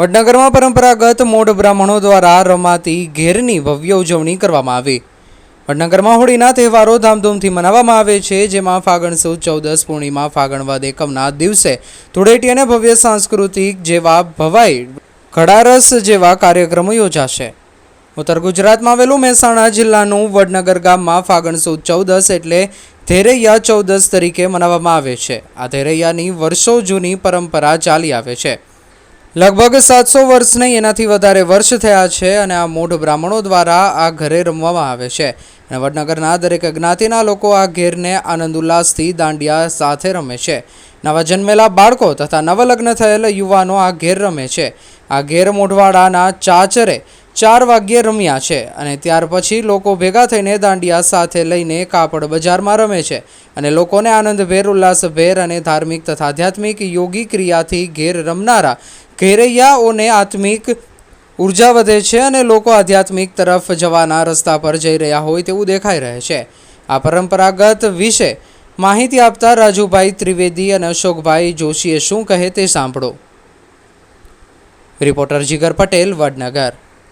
વડનગરમાં પરંપરાગત મોઢ બ્રાહ્મણો દ્વારા રમાતી ઘેરની ભવ્ય ઉજવણી કરવામાં આવી. વડનગરમાં હોળીના તહેવારો ધામધૂમથી મનાવવામાં આવે છે, જેમાં ફાગણ સુદ, ચૌદસ પૂર્ણિમા, ફાગણ વદ એકમના દિવસે ધૂળેટી અને ભવ્ય સાંસ્કૃતિક જેવા ભવાઈ, ઘડારસ જેવા કાર્યક્રમો યોજાશે. ઉત્તર ગુજરાતમાં આવેલું મહેસાણા જિલ્લાનું વડનગર ગામમાં ફાગણ સુદ, ચૌદસ એટલે ધેરૈયા ચૌદસ તરીકે મનાવવામાં આવે છે. આ ધેરૈયાની વર્ષો જૂની પરંપરા ચાલી આવે છે. લગભગ સાતસો વર્ષ નહીં એનાથી વધારે વર્ષ થયા છે અને આ મૂઢ બ્રાહ્મણો દ્વારા આ ઘરે રમવામાં આવે છે. અને વડનગરના દરેક જ્ઞાતિના લોકો આ ઘેરને આનંદ ઉલ્લાસથી દાંડિયા સાથે રમે છે. નવા જન્મેલા બાળકો તથા નવલગ્ન થયેલ યુવાનો આ ઘેર રમે છે. આ ઘેર મોઢવાડાના ચાચરે ચાર વાગ્યે રમ્યા છે અને ત્યાર પછી લોકો ભેગા થઈને દાંડિયા સાથે લઈને કાપડ બજારમાં રમે છે અને લોકોને આનંદભેર, ઉલ્લાસભેર અને ધાર્મિક તથા આધ્યાત્મિક યોગી ક્રિયાથી ઘેર રમનારા ઘેરૈયાઓને આત્મિક ઊર્જા વધે છે અને લોકો આધ્યાત્મિક તરફ જવાના રસ્તા પર જઈ રહ્યા હોય તેવું દેખાઈ રહે છે. આ પરંપરાગત વિશે માહિતી આપતા રાજુભાઈ ત્રિવેદી અને અશોકભાઈ જોશીએ શું કહે તે સાંભળો. રિપોર્ટર જીગર પટેલ, વડનગર.